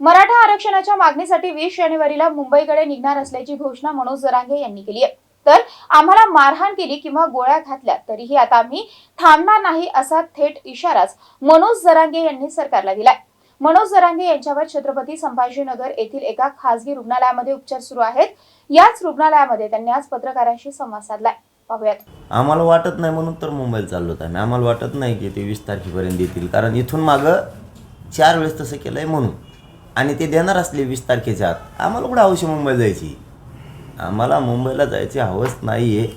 मराठा आरक्षणाच्या मागणीसाठी वीस जानेवारीला मुंबईकडे निघणार असल्याची घोषणा मनोज जरांगे यांनी केली आहे. तर आम्हाला मारहाण केली किंवा गोळ्या घातल्या तरीही आता आम्ही थांबणार नाही असा थेट इशाराच मनोज जरांगे यांनी सरकारला दिलाय. मनोज जरांगे यांच्यावर छत्रपती संभाजीनगर येथील एका खासगी रुग्णालयामध्ये उपचार सुरू आहेत. याच रुग्णालयामध्ये त्यांनी आज पत्रकारांशी संवाद साधलाय. पाहूयात. आम्हाला वाटत नाही म्हणून तर मुंबईला चाललो होतो आम्ही. आम्हाला वाटत नाही की ते वीस तारखेपर्यंत येतील. कारण इथून मागं चार वेळेस तसं केलंय म्हणून. आणि ते देणार असले वीस तारखेच्या आत. आम्हाला कुठं हवशी मुंबईला जायची? आम्हाला मुंबईला जायची हवंच नाही आहे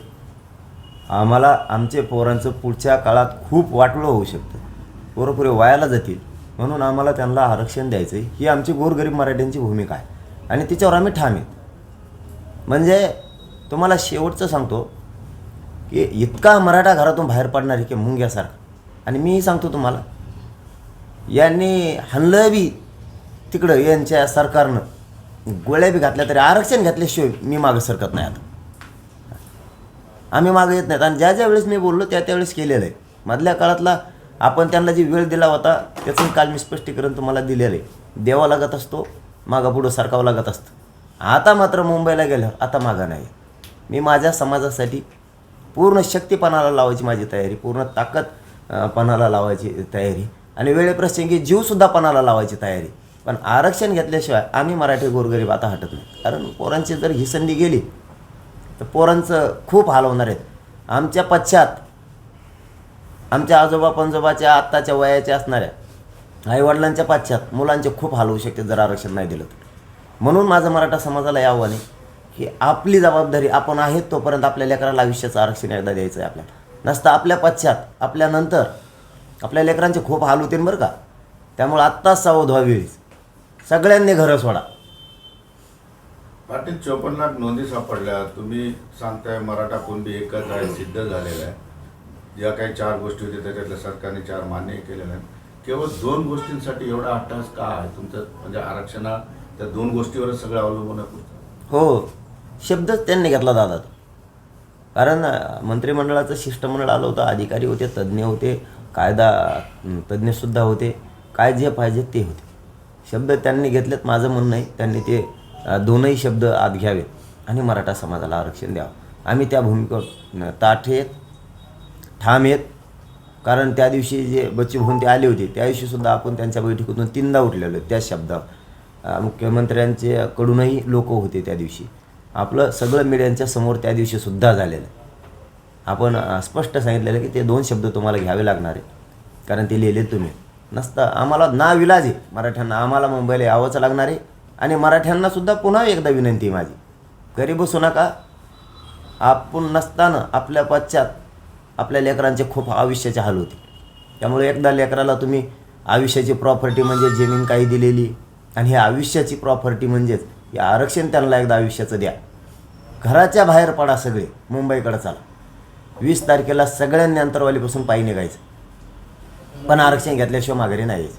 आम्हाला आमचे पोरांचं पुढच्या काळात खूप वाटलं होऊ शकतं. पोरंपुरे वायाला जातील. म्हणून आम्हाला त्यांना आरक्षण द्यायचं आहे ही आमची गोरगरीब मराठ्यांची भूमिका आहे. आणि तिच्यावर आम्ही ठाम आहेत म्हणजे तुम्हाला शेवटचं सांगतो की इतका मराठा घरातून बाहेर पडणार आहे की मुंग्यासारखा. आणि मीही सांगतो तुम्हाला. यांनी हनलं बी तिकडं यांच्या सरकारनं गोळ्या बी घातल्या तरी आरक्षण घातल्याशिवाय मी मागं सरकत नाही आता. आम्ही मागं येत नाहीत. आणि ज्या ज्या वेळेस मी बोललो त्या त्यावेळेस केलेलं आहे. मधल्या काळातला आपण त्यांना जी वेळ दिला होता त्याचं काल मी स्पष्टीकरण तुम्हाला दिलेलं आहे. देवा लागत असतो मागा पुढं सरकावं लागत असतं. आता मात्र मुंबईला गेल्यावर आता मागं नाही. मी माझ्या समाजासाठी पूर्ण शक्तीपणाला लावायची माझी तयारी पूर्ण ताकद पणाला लावायची तयारी. आणि वेळेप्रसंगी जीवसुद्धा पणाला लावायची तयारी. पण आरक्षण घेतल्याशिवाय आम्ही मराठी गोरगरीब आता हटत नाही. कारण पोरांची जर ही संधी गेली तर पोरांचं खूप हाल होणार आहेत. आमच्या पश्चात आमच्या आजोबा पंजोबाच्या आत्ताच्या वयाच्या असणाऱ्या आईवडिलांच्या पाश्चात मुलांचे खूप हाल होऊ शकते जर आरक्षण नाही दिलं तर. म्हणून माझं मराठा समाजाला हे आव्हान आहे की आपली जबाबदारी आपण आहेत तोपर्यंत आपल्या लेकराला आयुष्याचं आरक्षण एकदा द्यायचं आहे आपल्याला. नसतं आपल्या पश्चात आपल्यानंतर आपल्या लेकरांचे खूप हाल होतील बरं का. त्यामुळे आत्ताच सावध व्हावी. सगळ्यांनी घरं सोडा. पाटील चोपन्न लाख नोंदी सापडल्या. तुम्ही सांगताय मराठा कुणबी एकच आहे सिद्ध झालेला आहे. ज्या काही चार गोष्टी होत्या त्याच्यातल्या सरकारने चार मान्य केलेल्या आहेत. केवळ दोन गोष्टींसाठी एवढा अट्टास का आहे? तुमचं म्हणजे आरक्षणा त्या दोन गोष्टीवरच सगळं अवलंबून हो. शब्दच त्यांनी घेतला दादा. कारण मंत्रिमंडळाचं शिष्टमंडळ आलं होतं अधिकारी होते तज्ज्ञ होते कायदा तज्ज्ञसुद्धा होते. काय जे पाहिजे ते होते. शब्द त्यांनी घेतलेत माझं म्हणणं आहे त्यांनी ते दोनही शब्द आत घ्यावेत आणि मराठा समाजाला आरक्षण द्यावं. आम्ही त्या भूमिकेवर ताठ आहेत ठाम आहेत. कारण त्या दिवशी जे बच्चू ते आले होते त्या दिवशीसुद्धा आपण त्यांच्या बैठकीतून तीनदा उठलेलो त्या शब्दावर. मुख्यमंत्र्यांच्याकडूनही मुख्यमंत्र्यांचे कडूनही लोक होते त्या दिवशी. आपलं सगळं मीडियांच्या समोर त्या दिवशीसुद्धा झालेलं. आहे आपण स्पष्ट सांगितलेलं की ते दोन शब्द तुम्हाला घ्यावे लागणार आहे कारण ते लिहिले तुम्ही. नसता. आम्हाला ना विलाज आहे. मराठ्यांना आम्हाला मुंबईला यावंच लागणार आहे. आणि मराठ्यांनासुद्धा पुन्हा एकदा विनंती आहे माझी. घरी बसू नका. आपण नसताना आपल्या पश्चात आपल्या लेकरांचे खूप आयुष्याचे हाल होते त्यामुळे एकदा लेकराला तुम्ही आयुष्याची प्रॉपर्टी म्हणजे जमीन काही दिलेली आणि हे आयुष्याची प्रॉपर्टी म्हणजेच हे आरक्षण त्यांना एकदा आयुष्याचं द्या. घराच्या बाहेर पडा सगळे. मुंबईकडे चला. वीस तारखेला सगळ्यांनी अंतरवालीपासून पायी निघायचं. पण आरक्षण घेतल्याशिवाय माघारी नाही